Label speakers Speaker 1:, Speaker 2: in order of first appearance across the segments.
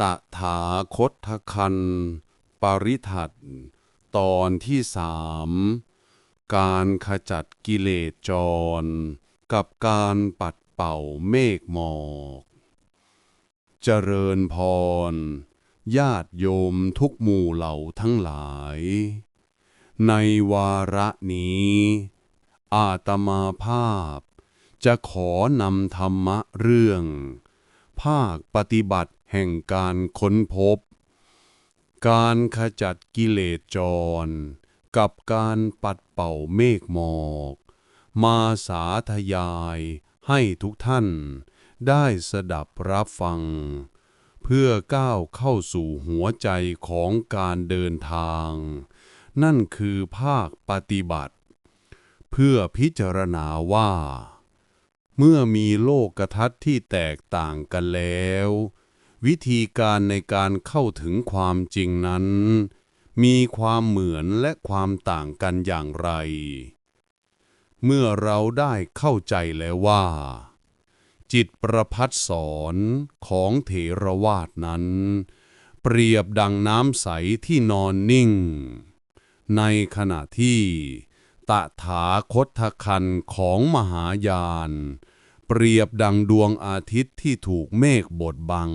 Speaker 1: ตถาคตคัน ปริทัตตอนที่สามการขจัดกิเลสจร กับการปัดเป่าเมฆหมอก เจริญพร ญาติโยมทุกหมู่เหล่าทั้งหลาย ในวาระนี้ อาตมาภาพ จะขอนำธรรมะเรื่อง ภาคปฏิบัติแห่งการค้นพบ การขจัดกิเลสจร กับการปัดเป่าเมฆหมอก มาสาธยายให้ทุกท่านได้สดับรับฟัง เพื่อก้าวเข้าสู่หัวใจของการเดินทาง นั่นคือภาคปฏิบัติ เพื่อพิจารณาว่า เมื่อมีโลกกระทัศน์ที่แตกต่างกันแล้ว วิธีการในการเข้าถึงความจริงนั้น มีความเหมือนและความต่างกันอย่างไร เมื่อเราได้เข้าใจแล้วว่า จิตประพัดสอนของเถรวาทนั้น เปรียบดังน้ำใสที่นอนนิ่ง ในขณะที่ ตถาคตคันของมหายาน เปรียบดังดวงอาทิตย์ที่ถูกเมฆบดบัง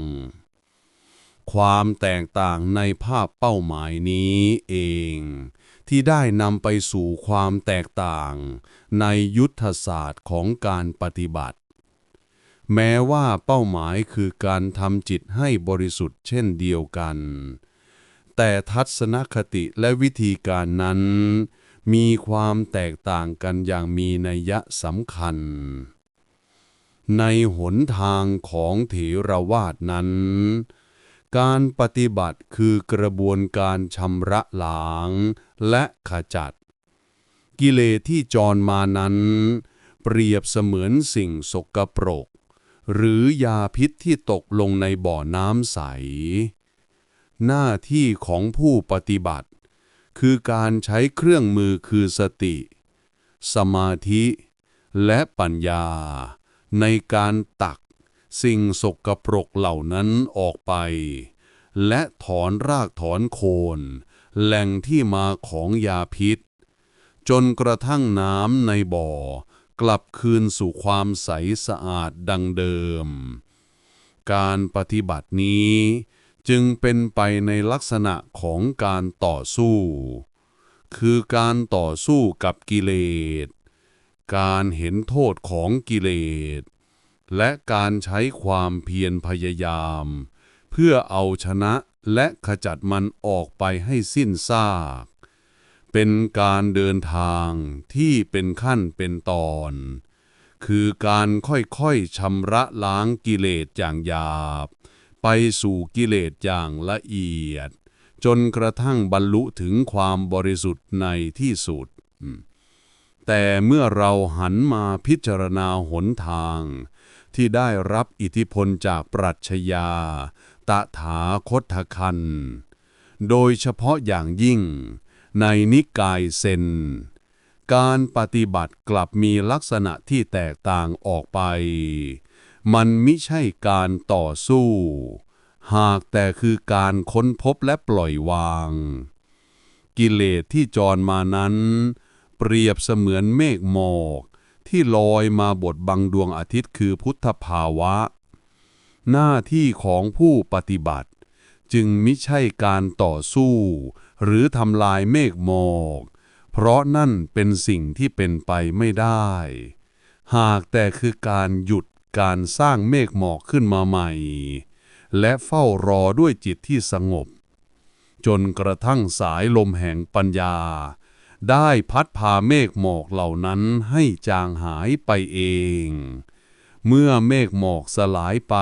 Speaker 1: ความแตกต่างในภาพเป้าหมายนี้เอง ที่ได้นำไปสู่ความแตกต่างในยุทธศาสตร์ของการปฏิบัติ แม้ว่าเป้าหมายคือการทำจิตให้บริสุทธิ์เช่นเดียวกัน แต่ทัศนคติและวิธีการนั้น มีความแตกต่างกันอย่างมีนัยสำคัญ ในหนทางของเถรวาทนั้น การปฏิบัติคือกระบวนการชำระล้างและขจัด กิเลสที่จรมานั้น เปรียบเสมือนสิ่งสกปรก หรือยาพิษที่ตกลงในบ่อน้ำใส หน้าที่ของผู้ปฏิบัติ คือการใช้เครื่องมือคือสติ สมาธิและปัญญา ในการตักสิ่งสกปรกเหล่านั้นออกไป และถอนรากถอนโคน แหล่งที่มาของยาพิษ จนกระทั่งน้ำในบ่อกลับคืนสู่ความใสสะอาดดังเดิม การปฏิบัตินี้ จึงเป็นไปในลักษณะของการต่อสู้ คือการต่อสู้กับกิเลส การเห็นโทษของกิเลส และการใช้ความเพียรพยายาม เพื่อเอาชนะและขจัดมันออกไปให้สิ้นซาก เป็นการเดินทางที่เป็นขั้นเป็นตอน คือการค่อยๆชำระล้างกิเลสอย่างหยาบ ไปสู่กิเลสอย่างละเอียด จนกระทั่งบรรลุถึงความบริสุทธิ์ในที่สุด แต่เมื่อเราหันมาพิจารณาหนทาง ที่ได้รับอิทธิพลจากปรัชญาตถาคตคัน โดยเฉพาะอย่างยิ่ง ในนิกายเซนการปฏิบัติกลับมีลักษณะที่แตกต่างออกไป มันไม่ใช่การต่อสู้ หากแต่คือการค้นพบและปล่อยวาง กิเลสที่จรมานั้น เปรียบเสมือนเมฆหมอกที่ลอยมาบดบังดวงอาทิตย์คือพุทธภาวะ หน้าที่ของผู้ปฏิบัติ จึงมิใช่การต่อสู้ หรือทำลายเมฆหมอก เพราะนั่นเป็นสิ่งที่เป็นไปไม่ได้ หากแต่คือการหยุด การสร้างเมฆหมอกขึ้นมาใหม่ และเฝ้ารอด้วยจิตที่สงบ จนกระทั่งสายลมแห่งปัญญา ได้พัดพาเมฆหมอกเหล่านั้นให้จางหายไปเอง เมื่อเมฆหมอกสลายไป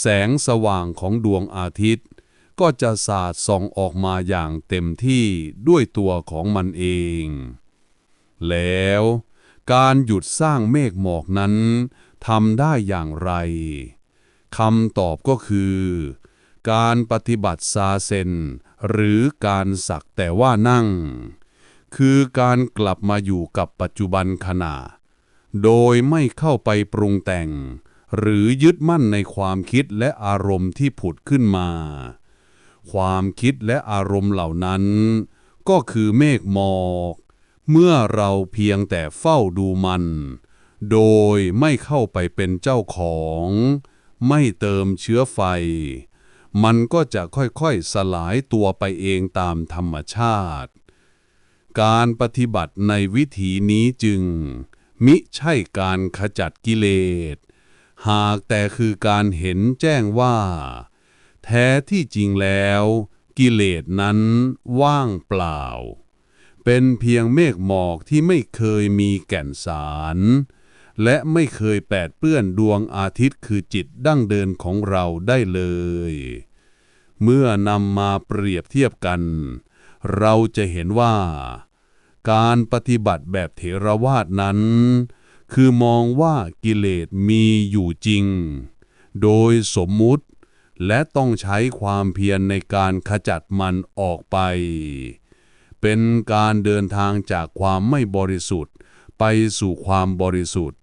Speaker 1: แสงสว่างของดวงอาทิตย์ ก็จะสาดส่องออกมาอย่างเต็มที่ด้วยตัวของมันเอง แล้วการหยุดสร้างเมฆหมอกนั้น ทำได้อย่างไรคำตอบก็คือ การปฏิบัติซาเซน หรือการสักแต่ว่านั่ง คือการกลับมาอยู่กับปัจจุบันขณะ โดยไม่เข้าไปปรุงแต่ง หรือยึดมั่นในความคิดและอารมณ์ที่ผุดขึ้นมา ความคิดและอารมณ์เหล่านั้น ก็คือเมฆหมอก เมื่อเราเพียงแต่เฝ้าดูมัน โดยไม่เข้าไปเป็นเจ้าของ ไม่เติมเชื้อไฟ มันก็จะค่อยๆสลายตัวไปเองตามธรรมชาติ การปฏิบัติในวิถีนี้จึง มิใช่การขจัดกิเลส หากแต่คือการเห็นแจ้งว่า แท้ที่จริงแล้ว กิเลสนั้นว่างเปล่าเป็นเพียงเมฆหมอกที่ไม่เคยมีแก่นสาร และไม่เคยแปดเปื้อนดวงอาทิตย์คือจิตดั้งเดินของเราได้เลย เมื่อนำมาเปรียบเทียบกัน เราจะเห็นว่า การปฏิบัติแบบเถรวาทนั้น คือมองว่ากิเลสมีอยู่จริง โดยสมมุติและต้องใช้ความเพียรในการขจัดมันออกไป เป็นการเดินทางจากความไม่บริสุทธิ์ ไปสู่ความบริสุทธิ์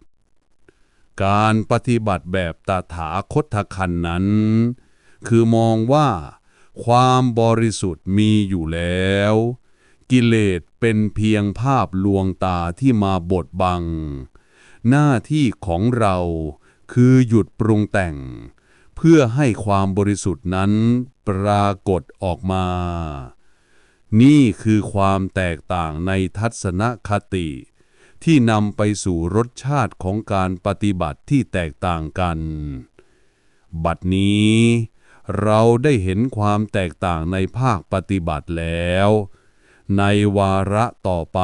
Speaker 1: การปฏิบัติแบบตถาคตคันนั้น คือมองว่าความบริสุทธิ์มีอยู่แล้ว กิเลสเป็นเพียงภาพลวงตาที่มาบดบัง หน้าที่ของเราคือหยุดปรุงแต่ง เพื่อให้ความบริสุทธิ์นั้นปรากฏออกมา นี่คือความแตกต่างในทัศนคติ ที่นำไปสู่รสชาติของการปฏิบัติที่แตกต่างกัน บัดนี้ เราได้เห็นความแตกต่างในภาคปฏิบัติแล้ว ในวาระต่อไป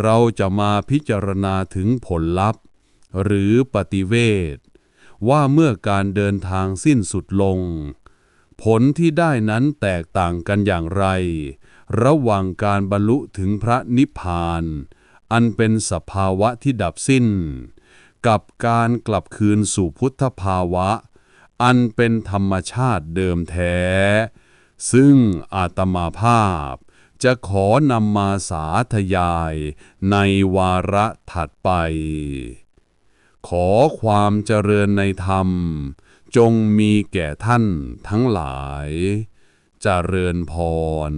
Speaker 1: เราจะมาพิจารณาถึงผลลัพธ์ หรือปฏิเวทว่าเมื่อการเดินทางสิ้นสุดลง ผลที่ได้นั้นแตกต่างกันอย่างไร ระหว่างการบรรลุถึงพระนิพพาน อันเป็นสภาวะที่ดับสิ้น กับการกลับคืนสู่พุทธภาวะ อันเป็นธรรมชาติเดิมแท้ ซึ่งอาตมาภาพจะขอนำมาสาธยายในวาระถัดไป ขอความเจริญในธรรม จงมีแก่ท่านทั้งหลายเจริญพร